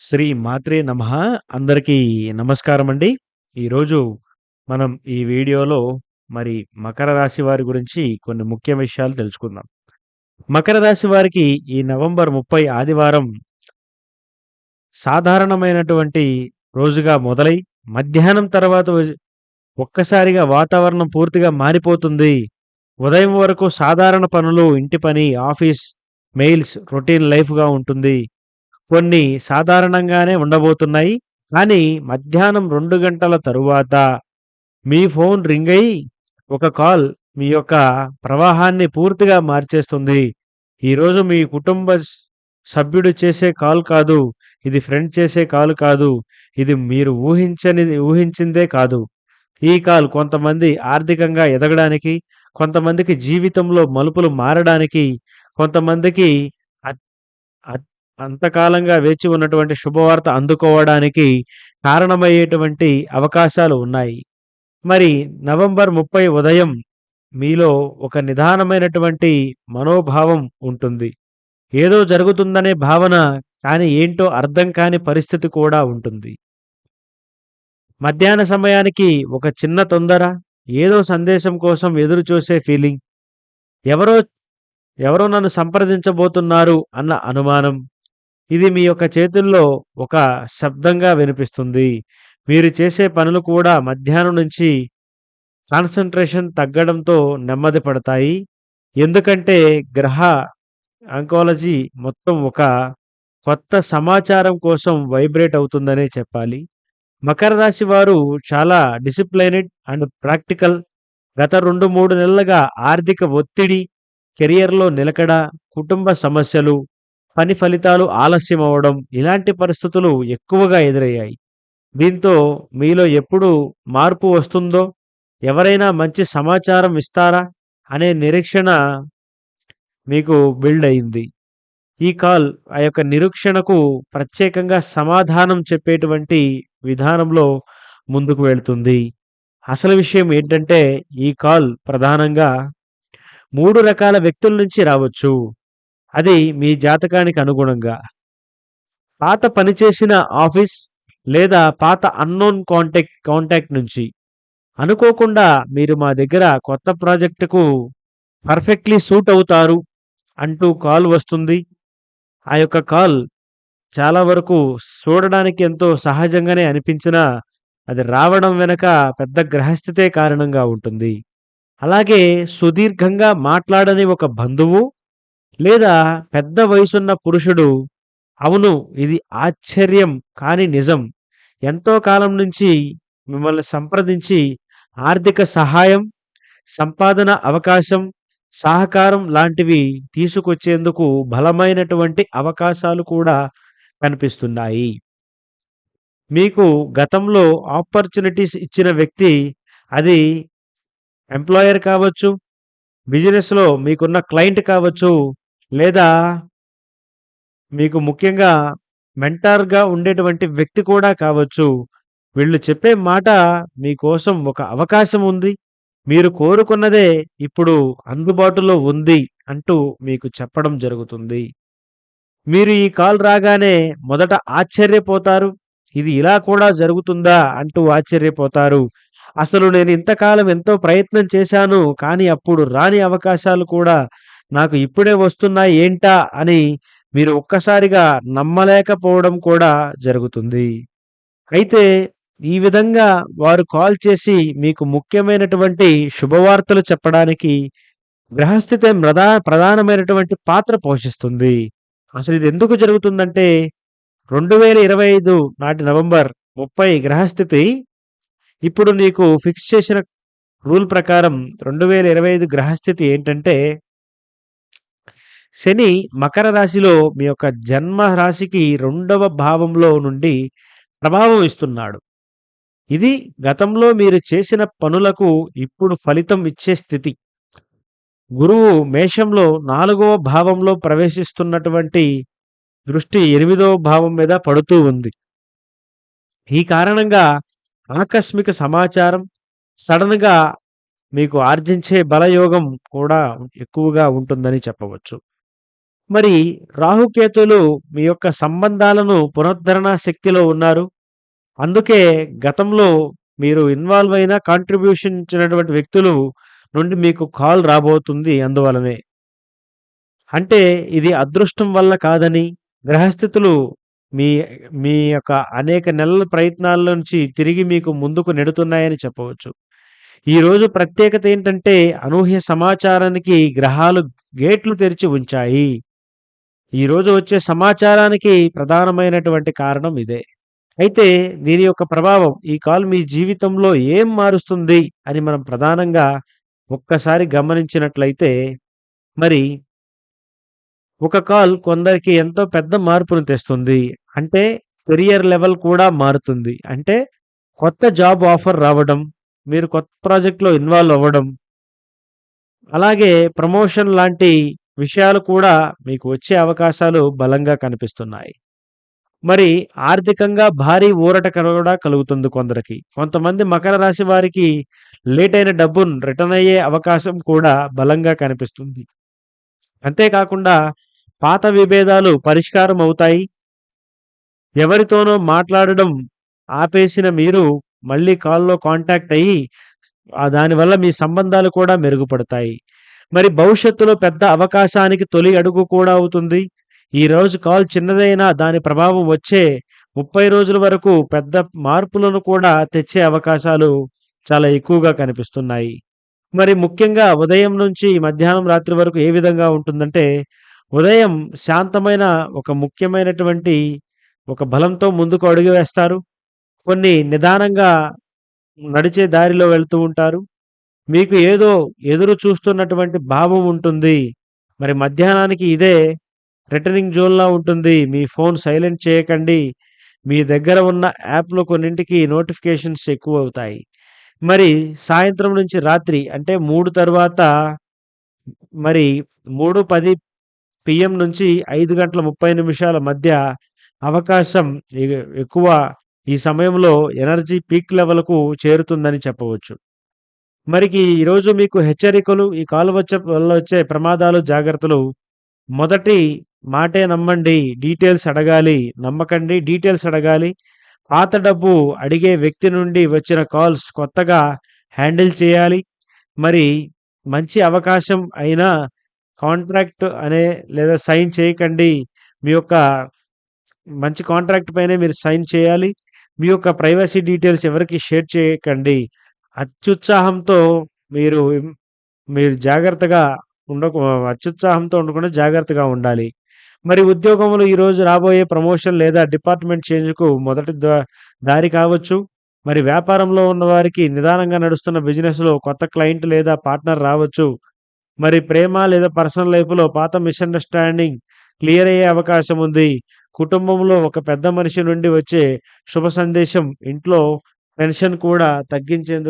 శ్రీ మాత్రే నమః. అందరికీ నమస్కారం అండి ఈరోజు మనం ఈ వీడియోలో మరి మకర రాశి వారి గురించి కొన్ని ముఖ్య విషయాలు తెలుసుకుందాం. మకర రాశి వారికి ఈ నవంబర్ 30 ఆదివారం సాధారణమైనటువంటి రోజుగా మొదలై మధ్యాహ్నం తర్వాత ఒక్కసారిగా వాతావరణం పూర్తిగా మారిపోతుంది. ఉదయం వరకు సాధారణ పనులు, ఇంటి పని, ఆఫీస్, మెయిల్స్, రొటీన్ లైఫ్‌గా ఉంటుంది. కొన్ని సాధారణంగానే ఉండబోతున్నాయి. కానీ మధ్యాహ్నం రెండు గంటల తరువాత మీ ఫోన్ రింగ్ అయి ఒక కాల్ మీ యొక్క ప్రవాహాన్ని పూర్తిగా మార్చేస్తుంది. ఈరోజు మీ కుటుంబ సభ్యుడు చేసే కాల్ కాదు. ఇది ఫ్రెండ్ చేసే కాల్ కాదు. ఇది మీరు ఊహించని ఊహించిందే కాదు. ఈ కాల్ కొంతమంది ఆర్థికంగా ఎదగడానికి, కొంతమందికి జీవితంలో మలుపులు మారడానికి, కొంతమందికి అంతకాలంగా వేచి ఉన్నటువంటి శుభవార్త అందుకోవడానికి కారణమయ్యేటువంటి అవకాశాలు ఉన్నాయి. మరి నవంబర్ 30 ఉదయం మీలో ఒక నిదానమైనటువంటి మనోభావం ఉంటుంది. ఏదో జరుగుతుందనే భావన కానీ ఏంటో అర్థం కాని పరిస్థితి కూడా ఉంటుంది. మధ్యాహ్న సమయానికి ఒక చిన్న తొందర, ఏదో సందేశం కోసం ఎదురు చూసే ఫీలింగ్. ఎవరో ఎవరో నన్ను సంప్రదించబోతున్నారు అన్న అనుమానం. ఇది మీ యొక్క చేతుల్లో ఒక శబ్దంగా వినిపిస్తుంది. మీరు చేసే పనులు కూడా మధ్యాహ్నం నుంచి కాన్సన్ట్రేషన్ తగ్గడంతో నెమ్మది పడతాయి. ఎందుకంటే గ్రహ ఆంకాలజీ మొత్తం ఒక కొత్త సమాచారం కోసం వైబ్రేట్ అవుతుందనే చెప్పాలి. మకర రాశి వారు చాలా డిసిప్లైన్డ్ అండ్ ప్రాక్టికల్. గత 2, 3 నెలలుగా ఆర్థిక ఒత్తిడి, కెరియర్‌లో నిలకడ, కుటుంబ సమస్యలు, పని ఫలితాలు ఆలస్యం అవ్వడం ఇలాంటి పరిస్థితులు ఎక్కువగా ఎదురయ్యాయి. దీంతో మీలో ఎప్పుడు మార్పు వస్తుందో, ఎవరైనా మంచి సమాచారం ఇస్తారా అనే నిరీక్షణ మీకు బిల్డ్ అయింది. ఈ కాల్ ఆ యొక్క నిరీక్షణకు ప్రత్యేకంగా సమాధానం చెప్పేటువంటి విధానంలో ముందుకు వెళ్తుంది. అసలు విషయం ఏంటంటే ఈ కాల్ ప్రధానంగా మూడు రకాల వ్యక్తుల నుంచి రావచ్చు. అది మీ జాతకానికి అనుగుణంగా. పాత పనిచేసిన ఆఫీస్ లేదా పాత అన్‌నోన్ కాంటాక్ట్ కాంటాక్ట్ నుంచి. అనుకోకుండా మీరు మా దగ్గర కొత్త ప్రాజెక్టుకు పర్ఫెక్ట్‌లీ సూట్ అవుతారు అంటూ కాల్ వస్తుంది. ఆ యొక్క కాల్ చాలా వరకు చూడడానికి ఎంతో సహజంగానే అనిపించినా అది రావడం వెనక పెద్ద గ్రహస్థితే కారణంగా ఉంటుంది. అలాగే సుదీర్ఘంగా మాట్లాడని ఒక బంధువు లేదా పెద్ద వయసున్న పురుషుడు అవును ఇది ఆశ్చర్యం కానీ నిజం. ఎంతో కాలం నుంచి మిమ్మల్ని సంప్రదించి ఆర్థిక సహాయం, సంపాదన అవకాశం, సహకారం లాంటివి తీసుకొచ్చేందుకు బలమైనటువంటి అవకాశాలు కూడా కనిపిస్తున్నాయి. మీకు గతంలో ఆపర్చునిటీస్ ఇచ్చిన వ్యక్తి అది ఎంప్లాయర్ కావచ్చు, బిజినెస్‌లో మీకున్న క్లయింట్ కావచ్చు, లేదా మీకు ముఖ్యంగా మెంటార్‌గా ఉండేటువంటి వ్యక్తి కూడా కావచ్చు. వీళ్ళు చెప్పే మాట మీకోసం ఒక అవకాశం ఉంది. మీరు కోరుకున్నదే ఇప్పుడు అందుబాటులో ఉంది అంటూ మీకు చెప్పడం జరుగుతుంది. మీరు ఈ కాల్ రాగానే మొదట ఆశ్చర్యపోతారు. ఇది ఇలా కూడా జరుగుతుందా అంటూ ఆశ్చర్యపోతారు. అసలు నేను ఇంతకాలం ఎంతో ప్రయత్నం చేశాను. కానీ అప్పుడు రాని అవకాశాలు కూడా నాకు ఇప్పుడే వస్తున్నాయి ఏంటా అని మీరు ఒక్కసారిగా నమ్మలేకపోవడం కూడా జరుగుతుంది. అయితే ఈ విధంగా వారు కాల్ చేసి మీకు ముఖ్యమైనటువంటి శుభవార్తలు చెప్పడానికి గ్రహస్థితి ప్రధా ప్రధానమైనటువంటి పాత్ర పోషిస్తుంది. అసలు ఇది ఎందుకు జరుగుతుందంటే 2025 నాటి నవంబర్ 30 గ్రహస్థితి ఇప్పుడు నీకు ఫిక్స్ చేసిన రూల్ ప్రకారం 2025 గ్రహస్థితి ఏంటంటే శని మకర రాశిలో మీ యొక్క జన్మ రాశికి రెండవ భావంలో నుండి ప్రభావం ఇస్తున్నాడు. ఇది గతంలో మీరు చేసిన పనులకు ఇప్పుడు ఫలితం ఇచ్చే స్థితి. గురువు మేషంలో నాలుగవ భావంలో ప్రవేశిస్తున్నటువంటి దృష్టి ఎనిమిదవ భావం మీద పడుతూ ఉంది. ఈ కారణంగా ఆకస్మిక సమాచారం సడన్గా మీకు ఆర్జించే బలయోగం కూడా ఎక్కువగా ఉంటుందని చెప్పవచ్చు. మరి రాహుకేతువులు మీ యొక్క సంబంధాలను పునరుద్ధరణ శక్తిలో ఉన్నారు. అందుకే గతంలో మీరు ఇన్వాల్వ్ అయిన కాంట్రిబ్యూషన్ ఇచ్చినటువంటి వ్యక్తులు నుండి మీకు కాల్ రాబోతుంది అందువలనే. అంటే ఇది అదృష్టం వల్ల కాదని, గ్రహస్థితులు మీ మీ యొక్క అనేక నెలల ప్రయత్నాల నుంచి తిరిగి మీకు ముందుకు నెడుతున్నాయని చెప్పవచ్చు. ఈరోజు ప్రత్యేకత ఏంటంటే అనూహ్య సమాచారానికి గ్రహాలు గేట్లు తెరిచి ఉంచాయి. ఈరోజు వచ్చే సమాచారానికి ప్రధానమైనటువంటి కారణం ఇదే. అయితే దీని యొక్క ప్రభావం ఈ కాల్ మీ జీవితంలో ఏం మారుస్తుంది అని మనం ప్రధానంగా ఒక్కసారి గమనించినట్లయితే మరి ఒక కాల్ కొందరికి ఎంతో పెద్ద మార్పును తెస్తుంది. అంటే కెరియర్ లెవెల్ కూడా మారుతుంది. అంటే కొత్త జాబ్ ఆఫర్ రావడం, మీరు కొత్త ప్రాజెక్ట్‌లో ఇన్వాల్వ్ అవ్వడం. అలాగే ప్రమోషన్ లాంటి విషయాలు కూడా మీకు వచ్చే అవకాశాలు బలంగా కనిపిస్తున్నాయి. మరి ఆర్థికంగా భారీ ఊరట కూడా కలుగుతుంది కొందరికి. కొంతమంది మకర రాశి వారికి లేట్ అయిన డబ్బును రిటర్న్ అయ్యే అవకాశం కూడా బలంగా కనిపిస్తుంది. అంతేకాకుండా పాత విభేదాలు పరిష్కారం అవుతాయి. ఎవరితోనో మాట్లాడడం ఆపేసిన మీరు మళ్ళీ కాల్‌లో కాంటాక్ట్ అయ్యి దానివల్ల మీ సంబంధాలు కూడా మెరుగుపడతాయి. మరి భవిష్యత్తులో పెద్ద అవకాశానికి తొలి అడుగు కూడా అవుతుంది. ఈరోజు కాల్ చిన్నదైనా దాని ప్రభావం వచ్చే 30 రోజుల వరకు పెద్ద మార్పులను కూడా తెచ్చే అవకాశాలు చాలా ఎక్కువగా కనిపిస్తున్నాయి. మరి ముఖ్యంగా ఉదయం నుంచి మధ్యాహ్నం రాత్రి వరకు ఏ విధంగా ఉంటుందంటే, ఉదయం శాంతమైన ఒక ముఖ్యమైనటువంటి ఒక బలంతో ముందుకు అడుగు వేస్తారు. కొన్ని నిదానంగా నడిచే దారిలో వెళ్తూ ఉంటారు. మీకు ఏదో ఎదురు చూస్తున్నటువంటి భావం ఉంటుంది. మరి మధ్యాహ్నానికి ఇదే రిటర్నింగ్ జోన్‌లా ఉంటుంది. మీ ఫోన్ సైలెంట్ చేయకండి. మీ దగ్గర ఉన్న యాప్‌లో కొన్నింటికి నోటిఫికేషన్స్ ఎక్కువ అవుతాయి మరి సాయంత్రం నుంచి రాత్రి అంటే మూడు తర్వాత మరి 3:10 పీఎం నుంచి ఐదు గంటల 30 నిమిషాల మధ్య అవకాశం ఎక్కువ ఈ సమయంలో ఎనర్జీ పీక్ లెవెల్‌కు చేరుతుందని చెప్పవచ్చు. మరికి ఈరోజు మీకు హెచ్చరికలు ఈ కాల్ వచ్చే వల్ల వచ్చే ప్రమాదాలు, జాగ్రత్తలు మొదటి మాటే నమ్మండి. డీటెయిల్స్ అడగాలి. నమ్మకండి. డీటెయిల్స్ అడగాలి. పాత డబ్బు అడిగే వ్యక్తి నుండి వచ్చిన కాల్స్ కొత్తగా హ్యాండిల్ చేయాలి. మరి మంచి అవకాశం అయినా కాంట్రాక్ట్ అనే లేదా సైన్ చేయకండి. మీ యొక్క మంచి కాంట్రాక్ట్ పైనే మీరు సైన్ చేయాలి. మీ యొక్క ప్రైవసీ డీటెయిల్స్ ఎవరికి షేర్ చేయకండి. అత్యుత్సాహంతో మీరు మీరు జాగ్రత్తగా ఉండకు అత్యుత్సాహంతో ఉండకుండా జాగ్రత్తగా ఉండాలి. మరి ఉద్యోగంలో ఈరోజు రాబోయే ప్రమోషన్ లేదా డిపార్ట్‌మెంట్ చేంజ్‌కు మొదటి ద దారి కావచ్చు. మరి వ్యాపారంలో ఉన్నవారికి నిదానంగా నడుస్తున్న బిజినెస్‌లో కొత్త క్లయింట్ లేదా పార్ట్నర్ రావచ్చు. మరి ప్రేమ లేదా పర్సనల్ లైఫ్‌లో పాత మిస్‌అండర్‌స్టాండింగ్ క్లియర్ అయ్యే అవకాశం ఉంది. కుటుంబంలో ఒక పెద్ద మనిషి నుండి వచ్చే శుభ సందేశం ఇంట్లో టెన్షన్ కూడా తగ్గించేందుకు